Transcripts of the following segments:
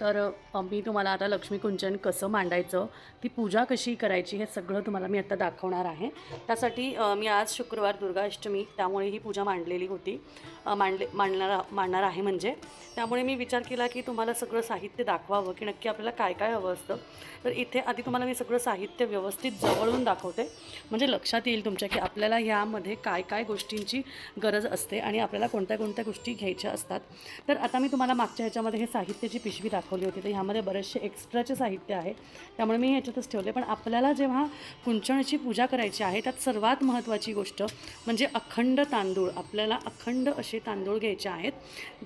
तर मी तुम्हाला आता लक्ष्मी कुंचन कसं मांडायचं ती पूजा कशी करायची हे सगळं तुम्हाला मी आता दाखवणार आहे. त्यासाठी मी आज शुक्रवार दुर्गाष्टमी त्यामुळे ही पूजा मांडलेली होती. मांडले मांडणार मांडणार आहे म्हणजे. त्यामुळे मी विचार केला की तुम्हाला सगळं साहित्य दाखवावं की नक्की आपल्याला काय काय हवं असतं. तर इथे आधी तुम्हाला मी सगळं साहित्य व्यवस्थित जवळून दाखवते. म्हणजे लक्षात येईल तुमच्या की आपल्याला ह्यामध्ये काय काय गोष्टींची गरज असते आणि आपल्याला कोणत्या कोणत्या गोष्टी घ्यायच्या असतात. तर आता मी तुम्हाला मागच्या ह्याच्यामध्ये हे साहित्याची पिशवी दाखवली होती. तर ह्यामध्ये बरेचसे एक्स्ट्राचे साहित्य आहे. त्यामुळे मी ह्याच्यातच ठेवले. पण आपल्याला जेव्हा कुंचणाची पूजा करायची आहे त्यात सर्वात महत्त्वाची गोष्ट म्हणजे अखंड तांदूळ. आपल्याला अखंड असे तांदूळ घ्यायचे आहेत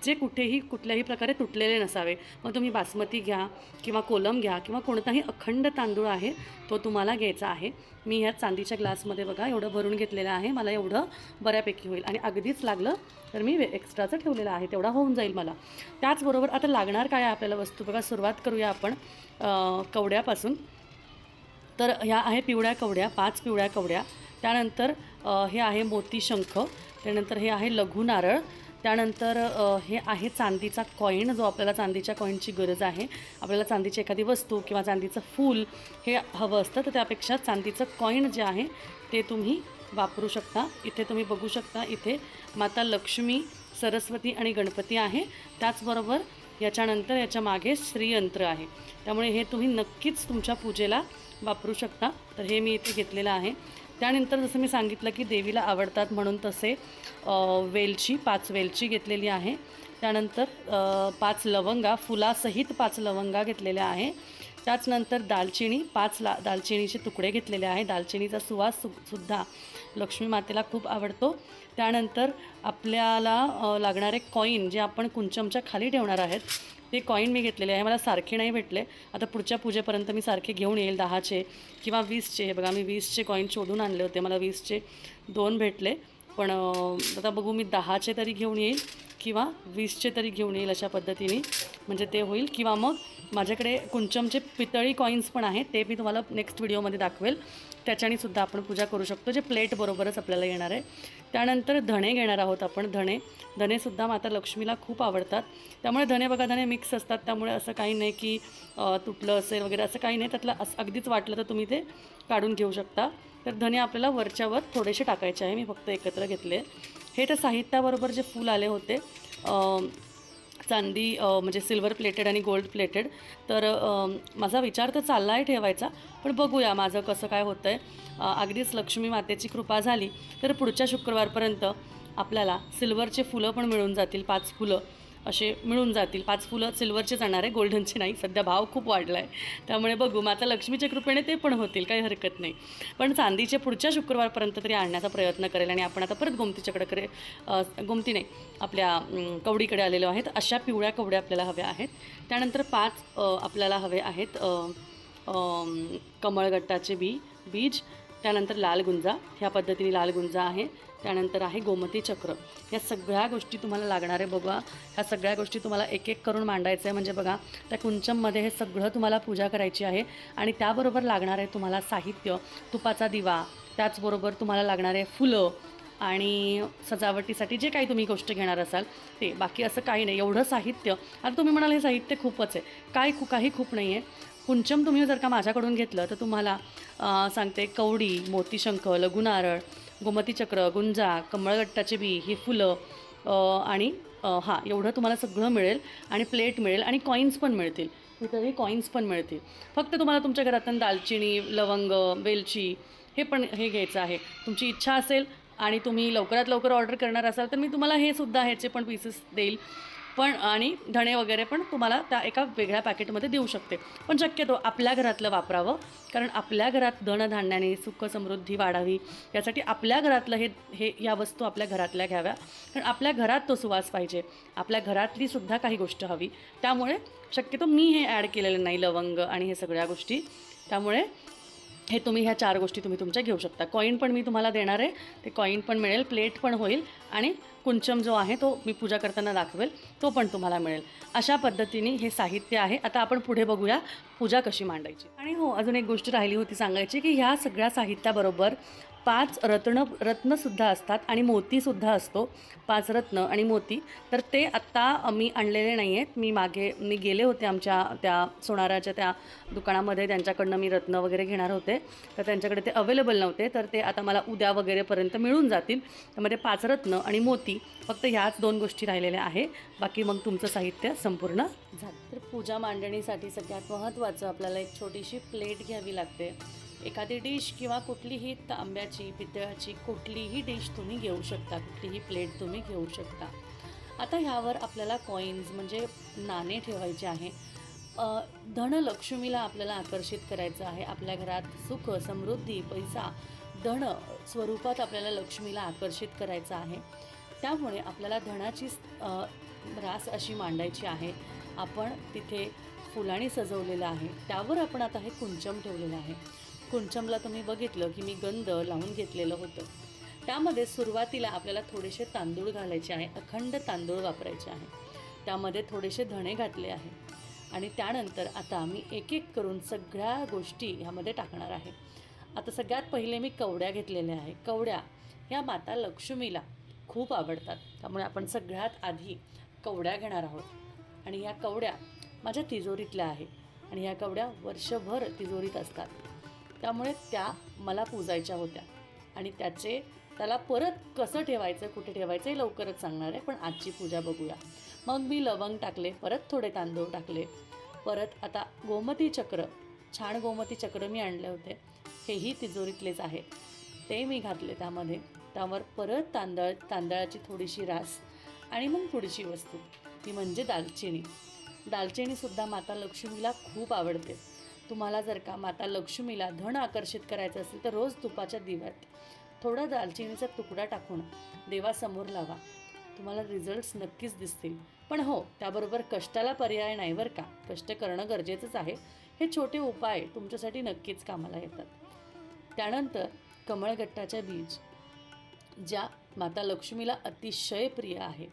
जे कुठेही कुठल्याही प्रकारे तुटलेले नसावे. मग तुम्ही बासमती घ्या किंवा कोलम घ्या किंवा कोणताही अखंड तांदूळ आहे तो तुम्हाला घ्यायचा आहे. मी ह्या चांदीच्या ग्लासमध्ये बघा एवढं भरून घेतलेलं आहे. मला एवढं बऱ्यापैकी होईल. आणि अगदीच लागलं तर मी एक्स्ट्राचं ठेवलेलं आहे. तेवढा होऊन जाईल मला. त्याचबरोबर आता लागणार काय आपल्याला वस्तू? बघा सुरुवात करूया आपण कवड्यापासून. तर ह्या आहे पिवळ्या कवड्या पाच पिवळ्या कवड्या. त्यानंतर हे आहे मोती शंख त्यानंतर हे आहे लघु नारळ. त्यानंतर हे आहे चांदीचा कॉईन जो आपल्याला चांदीच्या कॉईनची गरज आहे. आपल्याला चांदीची एखादी वस्तू किंवा चांदीचं फूल हे हवं असतं तर त्यापेक्षा चांदीचं कॉईन जे आहे ते तुम्ही वापरू शकता. इथे तुम्ही बघू शकता इथे माता लक्ष्मी सरस्वती आणि गणपती आहे. त्याचबरोबर याच्यानंतर याच्या मागे श्रीयंत्र आहे. त्यामुळे हे तुम्ही नक्कीच तुमच्या पूजेला वापरू शकता. तर हे मी इथे घेतलेलं आहे. त्यानंतर जसं मी सांगितलं की देवीला आवडतात म्हणून तसे वेलची पाच वेलची घेतलेली आहे. त्यानंतर पाच लवंगा फुलासहित पाच लवंगा घेतलेल्या आहे. त्याचनंतर दालचिनी पाच ला दालचिनीचे तुकडे घेतलेले आहे. दालचिनीचा सुवास सु सुद्धा लक्ष्मी मातेला खूप आवडतो. त्यानंतर आपल्याला लागणारे कॉईन जे आपण कुंचमच्या खाली ठेवणार आहेत हे कॉईन मी घेतलेले आहे. मला सारखे नाही भेटले. आता पुढच्या पूजेपर्यंत मी सारखे घेऊन येईल दहाचे किंवा वीसचे. हे बघा मी वीसचे कॉईन शोधून आणले होते. मला वीसचे दोन भेटले. पण आता बघू मी दहाचे तरी घेऊन येईल. किंवा वीसचे तरी घेऊन येईल अशा पद्धतीने. म्हणजे ते होईल. किंवा मग माझ्याकडे कुंचमचे पितळी कॉईन्स पण आहेत ते मी तुम्हाला नेक्स्ट व्हिडिओमध्ये दाखवेल. त्याच्याने सुद्धा आपण पूजा करू शकतो जे प्लेट बरोबरच आपल्याला येणार आहे. त्यानंतर धणे घेणार आहोत आपण धणे. धणेसुद्धा माता लक्ष्मीला खूप आवडतात. त्यामुळे धणे बघा धणे मिक्स असतात. त्यामुळे असं काही नाही की तुटलं असेल वगैरे असं काही नाही. त्यातलं असं अगदीच वाटलं तर तुम्ही ते काढून घेऊ शकता. तर धने आपल्याला वरच्यावर थोडेसे टाकायचे आहे. मी फक्त एकत्र घेतले. हे तर साहित्याबरोबर जे फूल आले होते चांदी म्हणजे सिल्वर प्लेटेड आणि गोल्ड प्लेटेड तर माझा विचार तर चालला आहे ठेवायचा पण बघूया माझं कसं काय होतं आहे अगदीच लक्ष्मी मातेची कृपा झाली तर पुढच्या शुक्रवारपर्यंत आपल्याला सिल्वरचे फुलं पण मिळून जातील पाच फुलं. असे मिळून जातील. पाच फुलं सिल्वरचे जाणार आहे गोल्डनचे नाही सध्या भाव खूप वाढला आहे त्यामुळे बघू माता लक्ष्मीच्या कृपेने ते पण होतील काही हरकत नाही. पण चांदीचे पुढच्या शुक्रवारपर्यंत तरी आणण्याचा प्रयत्न करेल आणि आपण आता परत गोमतीच्याकडे करे गोमती नाही आपल्या कवडीकडे आलेलो आहेत. अशा पिवळ्या कवड्या आपल्याला हव्या आहेत. त्यानंतर पाच आपल्याला हवे आहेत कमळगट्टाचे बी बीज. त्यानंतर लाल गुंजा. ह्या पद्धतीने लाल गुंजा आहे. त्यानंतर आहे गोमती चक्र. या सगळ्या गोष्टी तुम्हाला लागणार आहे बघा. ह्या सगळ्या गोष्टी तुम्हाला एक एक करून मांडायचं आहे. म्हणजे बघा त्या कुंचममध्ये हे सगळं तुम्हाला पूजा करायची आहे. आणि त्याबरोबर लागणार आहे तुम्हाला साहित्य तुपाचा दिवा त्याचबरोबर तुम्हाला लागणारे फुलं आणि सजावटीसाठी जे काही तुम्ही गोष्ट घेणार असाल ते. बाकी असं काही नाही. एवढं साहित्य. आता तुम्ही म्हणाल हे साहित्य खूपच आहे. काय खू काही खूप नाही आहे कुंचम तुम्ही जर का माझ्याकडून घेतलं तर तुम्हाला सांगते कवडी मोतीशंख लघुनारळ गोमतीचक्र गुंजा कमळगट्टाचे बी ही फुलं आणि हां एवढं तुम्हाला सगळं मिळेल आणि प्लेट मिळेल आणि कॉईन्स पण मिळतील. इथंही कॉईन्स पण मिळतील. फक्त तुम्हाला तुमच्या घरातून दालचिनी लवंग वेलची हे पण हे घ्यायचं आहे. तुमची इच्छा असेल आणि तुम्ही लवकरात लवकर ऑर्डर करणार असाल तर मी तुम्हाला हे सुद्धा ह्याचे पण पीसेस देईल. पण आणि धणे वगैरे पण तुम्हाला त्या एका वेगळ्या पॅकेटमध्ये देऊ शकते. पण शक्यतो आपल्या घरातलं वापरावं. कारण आपल्या घरात धनधान्याने सुख समृद्धी वाढावी. यासाठी आपल्या घरातलं हे हे या वस्तू आपल्या घरातल्या घ्याव्या. कारण आपल्या घरात तो सुवास पाहिजे. आपल्या घरातली सुद्धा काही गोष्ट हवी. त्यामुळे शक्यतो मी हे ॲड केलेलं नाही लवंग आणि हे सगळ्या गोष्टी. त्यामुळे हे तुम्ही ह्या चार गोष्टी तुम्ही तुमच्या घेऊ शकता. कॉईन पण मी तुम्हाला देणार आहे. ते कॉईन पण मिळेल प्लेट पण होईल आणि कुंचम जो आहे तो मी पूजा करताना दाखवेल तो पण तुम्हाला मिळेल. अशा पद्धतीने हे साहित्य आहे. आता आपण पुढे बघूया पूजा कशी मांडायची. आणि हो अजून एक गोष्ट राहिली होती सांगायची की ह्या सगळ्या साहित्याबरोबर पाच रत्न रत्नसुद्धा असतात आणि मोतीसुद्धा असतो. पाच रत्न आणि मोती. तर ते आत्ता मी आणलेले नाही आहेत. मी मागे मी गेले होते आमच्या त्या सोनाराच्या त्या दुकानामध्ये. त्यांच्याकडनं मी रत्न वगैरे घेणार होते. तर त्यांच्याकडे ते अवेलेबल नव्हते. तर ते आता मला उद्या वगैरेपर्यंत मिळून जातील. त्यामध्ये पाच रत्न आणि मोती फक्त ह्याच दोन गोष्टी राहिलेल्या आहे. बाकी मग तुमचं साहित्य संपूर्ण झालं. तर पूजा मांडणीसाठी सगळ्यात महत्त्वाचं आपल्याला एक छोटीशी प्लेट घ्यावी लागते. एखादी डिश किंवा कुठलीही तांब्याची पितळाची कुठलीही डिश तुम्ही घेऊ शकता कुठलीही प्लेट तुम्ही घेऊ शकता. आता ह्यावर आपल्याला कॉईन्स म्हणजे नाणे ठेवायचे आहे. धनलक्ष्मीला आपल्याला आकर्षित करायचं आहे. आपल्या घरात सुख समृद्धी पैसा धन स्वरूपात आपल्याला लक्ष्मीला आकर्षित करायचं आहे. त्यामुळे आपल्याला धनाची रास अशी मांडायची आहे. आपण तिथे फुलांनी सजवलेलं आहे. त्यावर आपण आता हे कुंचम ठेवलेलं आहे. कुंचमला तुम्ही बघितलं की मी गंध लावून घेतलेलं होतं. त्यामध्ये सुरुवातीला आपल्याला थोडेसे तांदूळ घालायचे आहे अखंड तांदूळ वापरायचे आहे. त्यामध्ये थोडेसे धणे घातले आहे. आणि त्यानंतर आता मी एक एक करून सगळ्या गोष्टी ह्यामध्ये टाकणार आहे. आता सगळ्यात पहिले मी कवड्या घेतलेल्या आहे. कवड्या ह्या माता लक्ष्मीला खूप आवडतात. त्यामुळे आपण सगळ्यात आधी कवड्या घेणार आहोत. आणि ह्या कवड्या माझ्या तिजोरीतल्या आहे. आणि ह्या कवड्या वर्षभर तिजोरीत असतात. त्यामुळे त्या मला पूजायच्या होत्या. आणि त्याचे त्याला परत कसं ठेवायचं कुठे ठेवायचं हे लवकरच सांगणार आहे पण आजची पूजा बघूया. मग मी लवंग टाकले परत थोडे तांदूळ टाकले परत आता गोमती चक्र छान गोमती चक्र मी आणले होते. हेही तिजोरीतलेच आहे. ते मी घातले त्यामध्ये. त्यावर परत तांदळ तांदळाची थोडीशी रास आणि मग पुढची वस्तू. ती म्हणजे दालचिनी. दालचिनीसुद्धा माता लक्ष्मीला खूप आवडते. तुम्हाला जर का माता लक्ष्मीला धन आकर्षित करायचं असेल तर रोज तुपाच्या दिव्यात थोडा दालचिनीचा तुकडा टाकून देवासमोर लावा. तुम्हाला रिझल्ट्स नक्कीच दिसतील. पण हो त्याबरोबर कष्टाला पर्याय नाही बरं का. कष्ट करणं गरजेचंच आहे. हे छोटे उपाय तुमच्यासाठी नक्कीच कामाला येतात. त्यानंतर कमळगट्टाच्या बीज ज्या माता लक्ष्मीला अतिशय प्रिय आहे.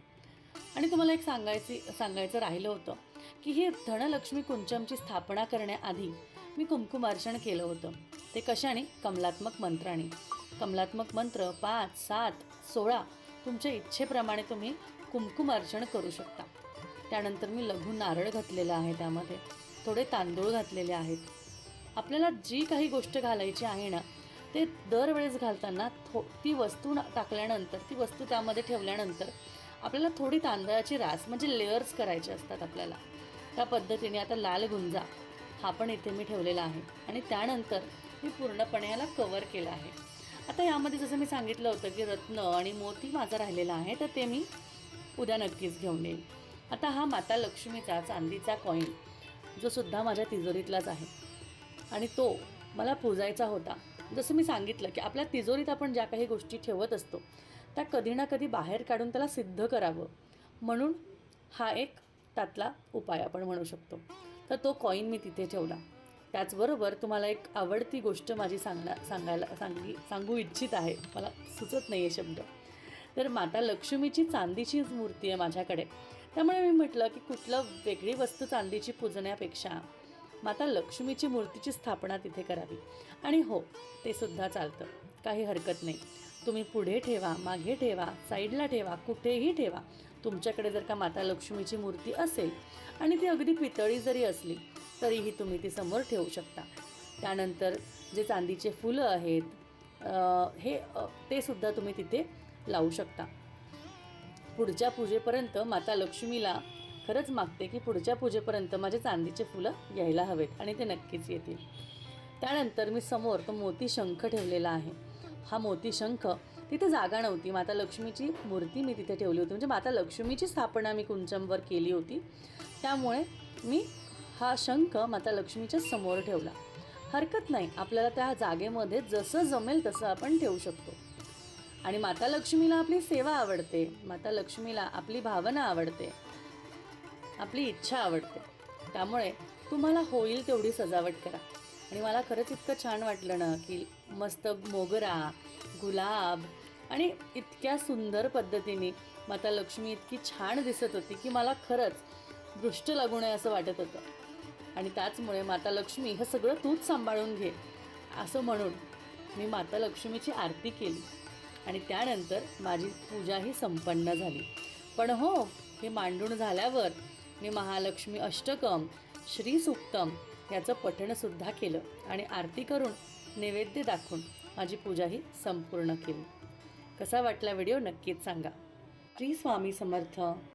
आणि तुम्हाला एक सांगायची सांगायचं राहिलं होतं. की ही धनलक्ष्मी कुंचमची स्थापना करण्याआधी मी कुंकुमार्चन केलं होतं. ते कशाने? कमलात्मक मंत्राने. कमलात्मक मंत्र पाच सात सोळा तुमच्या इच्छेप्रमाणे तुम्ही कुंकुमार्चन करू शकता. त्यानंतर मी लघु नारळ घातलेला आहे त्यामध्ये. थोडे तांदूळ घातलेले आहेत. आपल्याला जी काही गोष्ट घालायची आहे ना ते दरवेळेस घालताना थो ती वस्तू ना- टाकल्यानंतर ती वस्तू त्यामध्ये ठेवल्यानंतर आपल्याला थोडी तांदळाची रास म्हणजे लेअर्स करायचे असतात आपल्याला. त्या पद्धतीने आता लाल गुंजा हा पण इथे मी ठेवलेला आहे. आणि त्यानंतर मी पूर्णपणे याला कवर केलं आहे. आता यामध्ये जसं मी सांगितलं होतं की रत्न आणि मोती माझा राहिलेला आहे तर ते मी उद्या नक्कीच घेऊन येईल आता हा माता लक्ष्मीचा चांदीचा कॉईन जो सुद्धा माझ्या तिजोरीतलाच आहे. आणि तो मला पूजायचा होता. जसं मी सांगितलं की आपल्या तिजोरीत आपण ज्या काही गोष्टी ठेवत असतो त्या कधी ना कधी बाहेर काढून त्याला सिद्ध करावं. म्हणून हा एक त्यातला उपाय आपण म्हणू शकतो. तर तो कॉईन मी तिथे ठेवला. त्याचबरोबर तुम्हाला एक आवडती गोष्ट माझी सांगण्या सांगायला सांगली सांगू इच्छित आहे. मला सुचत नाही आहे शब्द. तर माता लक्ष्मीची चांदीचीच मूर्ती आहे माझ्याकडे. त्यामुळे मी म्हटलं की कुठलं वेगळी वस्तू चांदीची पूजण्यापेक्षा माता लक्ष्मीची मूर्तीची स्थापना तिथे करावी. आणि हो ते सुद्धा चालतं. काही हरकत नाही. तुम्ही पुढे ठेवा मागे ठेवा साईडला ठेवा कुठेही ठेवा. तुमच्याकडे जर का माता लक्ष्मीची मूर्ती असेल आणि ती अगदी पितळी जरी असली तरीही तुम्ही ती समोर ठेवू शकता. त्यानंतर जे चांदीचे फुलं आहेत हे ते सुद्धा तुम्ही तिथे लावू शकता. पुढच्या पूजेपर्यंत माता लक्ष्मीला खरंच मागते की पुढच्या पूजेपर्यंत माझे चांदीचे फुलं यायला हवेत आणि ते नक्कीच येतील. त्यानंतर मी समोर तो मोती शंख ठेवलेला आहे. हा मोती शंख तिथे जागा नव्हती. माता लक्ष्मीची मूर्ती मी तिथे ठेवली होती. म्हणजे माता लक्ष्मीची स्थापना मी कुंचमवर केली होती. त्यामुळे मी हा शंख माता लक्ष्मीच्या समोर ठेवला. हरकत नाही. आपल्याला त्या जागेमध्ये जसं जमेल तसं आपण ठेवू शकतो. आणि माता लक्ष्मीला आपली सेवा आवडते. माता लक्ष्मीला आपली भावना आवडते. आपली इच्छा आवडते. त्यामुळे तुम्हाला होईल तेवढी सजावट करा. आणि मला खरंच इतकं छान वाटलं ना की मस्त मोगरा गुलाब. आणि इतक्या सुंदर पद्धतीने माता लक्ष्मी इतकी छान दिसत होती की मला खरंच दृष्ट लागू नये असं वाटत होतं. आणि त्याचमुळे माता लक्ष्मी हे सगळं तूच सांभाळून घे असं म्हणून मी माता लक्ष्मीची आरती केली. आणि त्यानंतर माझी पूजाही संपन्न झाली. पण हो हे मांडून झाल्यावर मी महालक्ष्मी अष्टकम श्रीसूक्तम याचं पठणसुद्धा केलं आणि आरती करून नैवेद्य दाखवून माझी पूजाही संपूर्ण केली. कसा वाटला व्हिडिओ नक्कीच सांगा. श्री स्वामी समर्थ.